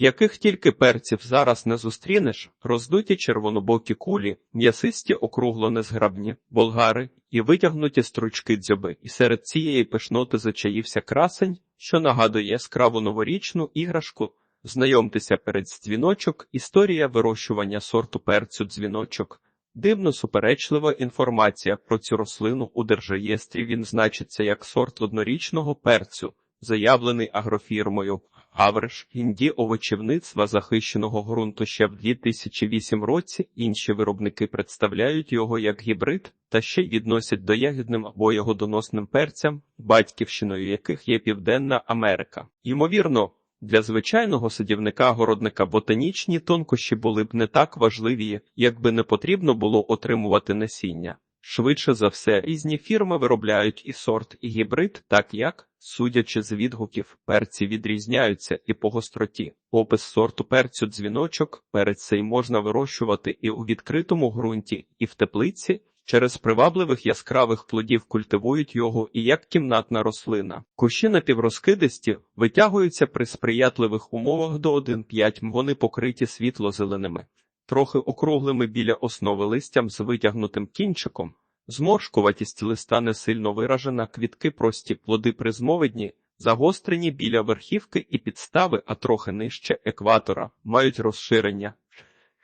Яких тільки перців зараз не зустрінеш, роздуті червонобокі кулі, м'ясисті округло незграбні, болгари і витягнуті стручки дзьоби, і серед цієї пишноти зачаївся красень, що нагадує яскраву новорічну іграшку. Знайомтеся перед дзвіночок, історія вирощування сорту перцю дзвіночок. Дивно суперечлива інформація про цю рослину у держреєстрі він значиться як сорт однорічного перцю, заявлений агрофірмою Авриш інді овочівництва захищеного ґрунту ще в 2008 році. Інші виробники представляють його як гібрид та ще й відносять до ягідним або ягодоносним перцям, батьківщиною яких є Південна Америка. Ймовірно, для звичайного садівника-городника ботанічні тонкощі були б не так важливі, якби не потрібно було отримувати насіння. Швидше за все, різні фірми виробляють і сорт, і гібрид, так як, судячи з відгуків, перці відрізняються і по гостроті. Опис сорту перцю дзвіночок, перець цей можна вирощувати і у відкритому ґрунті, і в теплиці. Через привабливих яскравих плодів культивують його і як кімнатна рослина. Кущі напіврозкидисті витягуються при сприятливих умовах до 1,5 м. Вони покриті світло-зеленими, трохи округлими біля основи листям з витягнутим кінчиком. Зморшкуватість листа не сильно виражена, квітки прості, плоди призмовидні, загострені біля верхівки і підстави, а трохи нижче екватора, мають розширення,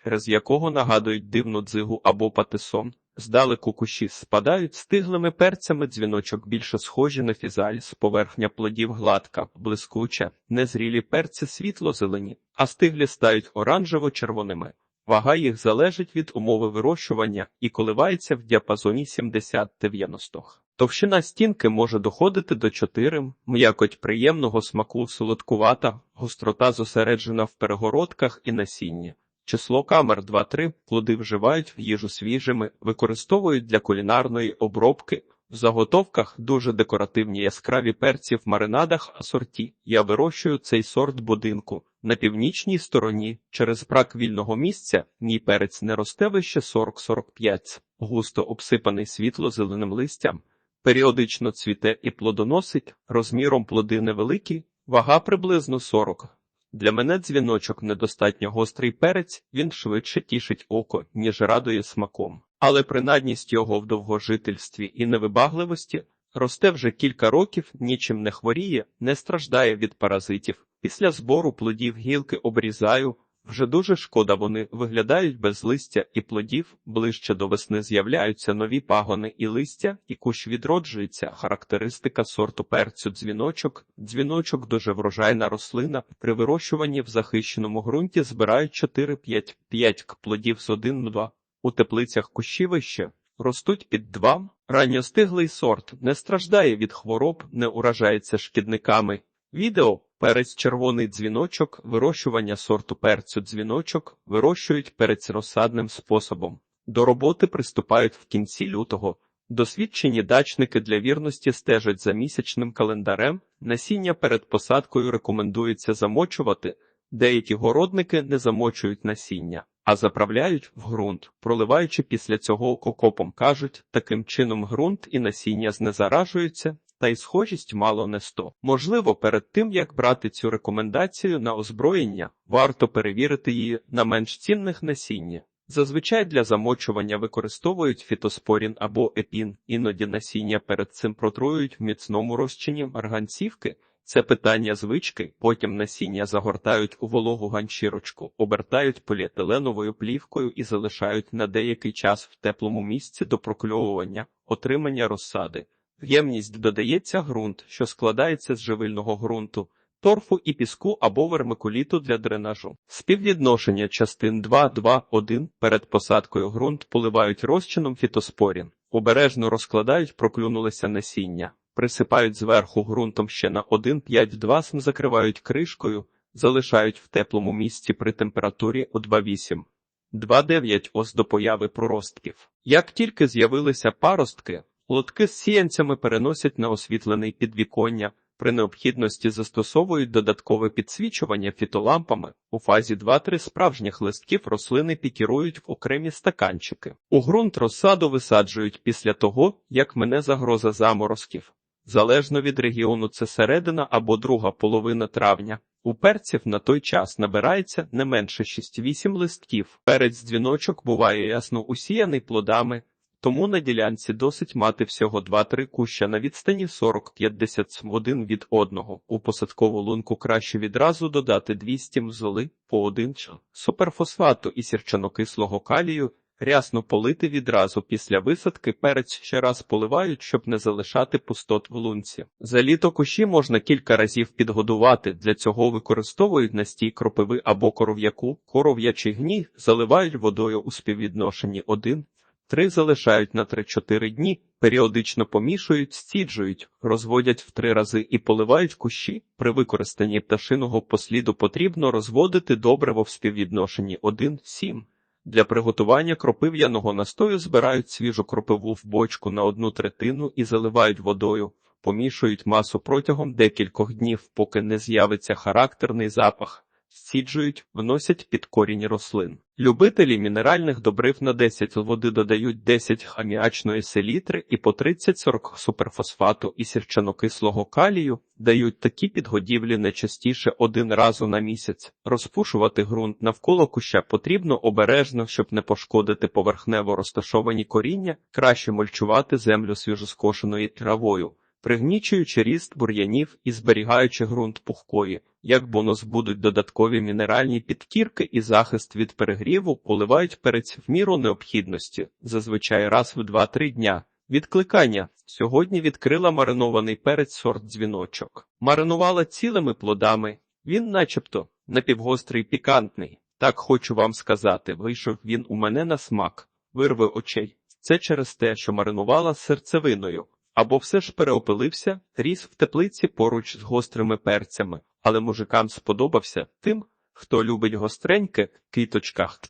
через якого нагадують дивну дзигу або патисон. Здалеку кущі спадають стиглими перцями дзвіночок більше схожі на фізаліс, поверхня плодів гладка, блискуча, незрілі перці світло-зелені, а стиглі стають оранжево-червоними. Вага їх залежить від умови вирощування і коливається в діапазоні 70-90. Товщина стінки може доходити до 4, м'якоть приємного смаку солодкувата, гострота зосереджена в перегородках і насінні. Число камер 2-3 плоди вживають в їжу свіжими, використовують для кулінарної обробки. В заготовках дуже декоративні яскраві перці в маринадах асорті. Я вирощую цей сорт будинку. На північній стороні, через брак вільного місця, мій перець не росте вище 40-45, густо обсипаний світло-зеленим листям, періодично цвіте і плодоносить, розміром плоди невеликі, вага приблизно 40. Для мене дзвіночок недостатньо гострий перець, він швидше тішить око, ніж радує смаком. Але принадність його в довгожительстві і невибагливості росте вже кілька років, нічим не хворіє, не страждає від паразитів. Після збору плодів гілки обрізаю. Вже дуже шкода, вони виглядають без листя і плодів, ближче до весни з'являються нові пагони і листя, і кущ відроджується. Характеристика сорту перцю дзвіночок. Дзвіночок дуже врожайна рослина. При вирощуванні в захищеному ґрунті збирають 4-5 плодів з 1-2. У теплицях кущівище ростуть під 2. Ранньостиглий сорт не страждає від хвороб, не уражається шкідниками. Відео Перець червоний дзвіночок, вирощування сорту перцю дзвіночок вирощують перець розсадним способом. До роботи приступають в кінці лютого. Досвідчені дачники для вірності стежать за місячним календарем. Насіння перед посадкою рекомендується замочувати. Деякі городники не замочують насіння, а заправляють в ґрунт, проливаючи після цього окопом. Кажуть, таким чином ґрунт і насіння знезаражуються та й схожість мало не сто. Можливо, перед тим як брати цю рекомендацію на озброєння, варто перевірити її на менш цінних насіння. Зазвичай для замочування використовують фітоспорін або епін, іноді насіння перед цим протрують в міцному розчині марганцівки. Це питання звички, потім насіння загортають у вологу ганчірочку, обертають поліетиленовою плівкою і залишають на деякий час в теплому місці до прокльовування, отримання розсади. В ємність додається ґрунт, що складається з живильного ґрунту, торфу і піску або вермикуліту для дренажу. Співвідношення частин 2-2-1 перед посадкою ґрунт поливають розчином фітоспорін, обережно розкладають проклюнулися насіння, присипають зверху ґрунтом ще на 1,5-2 см, закривають кришкою, залишають в теплому місці при температурі у 2,8. 2,9 ос до появи проростків. Як тільки з'явилися паростки, Лотки з сіянцями переносять на освітлений підвіконня, при необхідності застосовують додаткове підсвічування фітолампами. У фазі 2-3 справжніх листків рослини пікірують в окремі стаканчики. У ґрунт розсаду висаджують після того, як мене загроза заморозків. Залежно від регіону, це середина або друга половина травня. У перців на той час набирається не менше 6-8 листків. Перець дзвіночок буває ясно усіяний плодами, тому на ділянці досить мати всього 2-3 куща на відстані 40-50 см один від одного. У посадкову лунку краще відразу додати 200 мзоли по один ч суперфосфату і сірчанокислого калію, рясно полити відразу після висадки перець ще раз поливають, щоб не залишати пустот в лунці. За літо кущі можна кілька разів підгодувати, для цього використовують настій кропиви або коров'яку, коров'ячий гній заливають водою у співвідношенні 1 Три залишають на 3-4 дні, періодично помішують, стіджують, розводять в три рази і поливають кущі. При використанні пташиного посліду потрібно розводити добриво в співвідношенні 1-7. Для приготування кропив'яного настою збирають свіжу кропиву в бочку на одну третину і заливають водою, помішують масу протягом декількох днів, поки не з'явиться характерний запах. Сіджують, вносять під корінь рослин. Любителі мінеральних добрив на 10 води додають 10 хаміачної селітри і по 30-40 суперфосфату і сірчанокислого калію, дають такі підгодівлі не частіше один разу на місяць. Розпушувати ґрунт навколо куща потрібно обережно, щоб не пошкодити поверхнево розташовані коріння, краще мульчувати землю свіжоскошеною травою пригнічуючи ріст бур'янів і зберігаючи ґрунт пухкої. Як бонус будуть додаткові мінеральні підкірки і захист від перегріву, поливають перець в міру необхідності, зазвичай раз в 2-3 дня. Відкликання сьогодні відкрила маринований перець сорт дзвіночок. Маринувала цілими плодами. Він, начебто, напівгострий пікантний. Так хочу вам сказати, вийшов він у мене на смак, вирви очей. Це через те, що маринувала серцевиною. Або все ж переопилився, ріс в теплиці поруч з гострими перцями, але мужикам сподобався тим, хто любить гостреньке квіточках.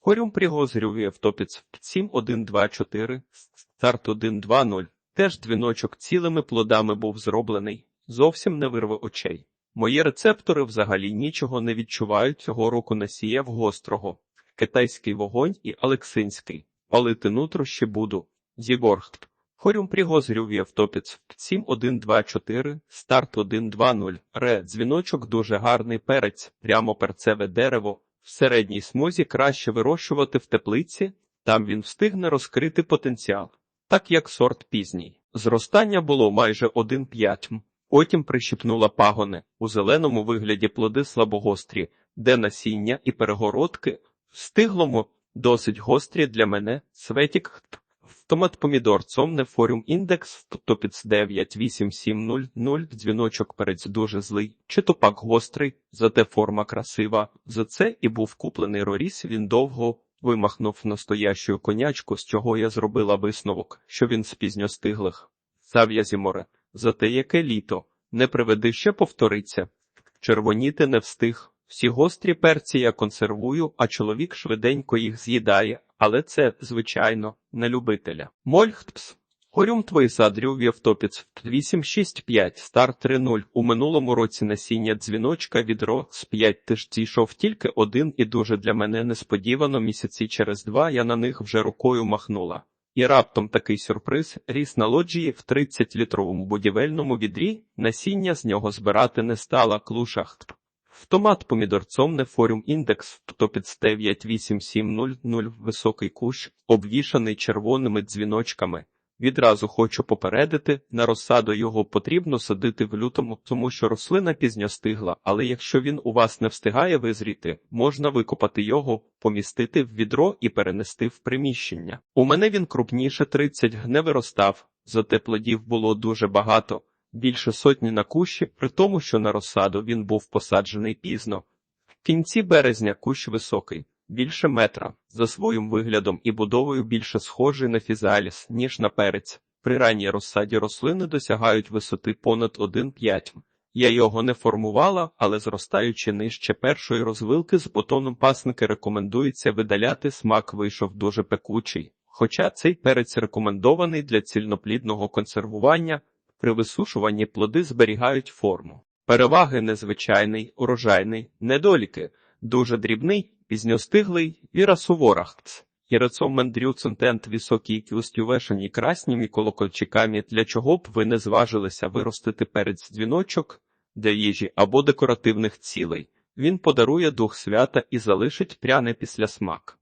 Хорюм пригозрює Євтопіц 7124, старт 120. Теж дзвіночок цілими плодами був зроблений, зовсім не вирве очей. Мої рецептори взагалі нічого не відчувають цього року насіяв гострого, китайський вогонь і алексинський. Палити нутрощі буду. Зігорхт. Хорюм пригозрюв Євтопіц 7124, старт 120, ре, дзвіночок дуже гарний перець, прямо перцеве дерево. В середній смузі краще вирощувати в теплиці, там він встигне розкрити потенціал, так як сорт пізній. Зростання було майже 1,5 Потім прищипнула пагони. У зеленому вигляді плоди слабогострі, де насіння і перегородки? Встиглому досить гострі для мене. Светік. Томат помідор цомне форум індекс, топіц 98700, дзвіночок перець дуже злий, чи топак гострий, зате форма красива. За це і був куплений роріс, він довго вимахнув настоящу конячку, з чого я зробила висновок, що він з пізньостиглих. Зав'язі море, зате яке літо, не приведи ще повториться. Червоніти не встиг. Всі гострі перці я консервую, а чоловік швиденько їх з'їдає, але це, звичайно, не любителя. Мольхтпс. Хорюм твої садрів Євтопіц 865, стар 3.0. У минулому році насіння дзвіночка відро з 5 тиж зійшов тільки один і дуже для мене несподівано місяці через два я на них вже рукою махнула. І раптом такий сюрприз ріс на лоджії в 30-літровому будівельному відрі, насіння з нього збирати не стала клушах. Томат помідорцом не форум індекс, топіц 98700, високий кущ, обвішаний червоними дзвіночками. Відразу хочу попередити, на розсаду його потрібно садити в лютому, тому що рослина пізньо стигла, але якщо він у вас не встигає визріти, можна викопати його, помістити в відро і перенести в приміщення. У мене він крупніше 30 не виростав, зате плодів було дуже багато більше сотні на кущі, при тому, що на розсаду він був посаджений пізно. В кінці березня кущ високий, більше метра, за своїм виглядом і будовою більше схожий на фізаліс, ніж на перець. При ранній розсаді рослини досягають висоти понад 1,5. Я його не формувала, але зростаючи нижче першої розвилки з бутоном пасники рекомендується видаляти смак вийшов дуже пекучий. Хоча цей перець рекомендований для цільноплідного консервування, при висушуванні плоди зберігають форму. Переваги незвичайний, урожайний, недоліки, дуже дрібний, пізньостиглий і расуворахц. Кірецом мандрюцен тент високий кюст увешані красніми колокольчиками, для чого б ви не зважилися виростити перець дзвіночок для їжі або декоративних цілей. Він подарує дух свята і залишить пряний післясмак.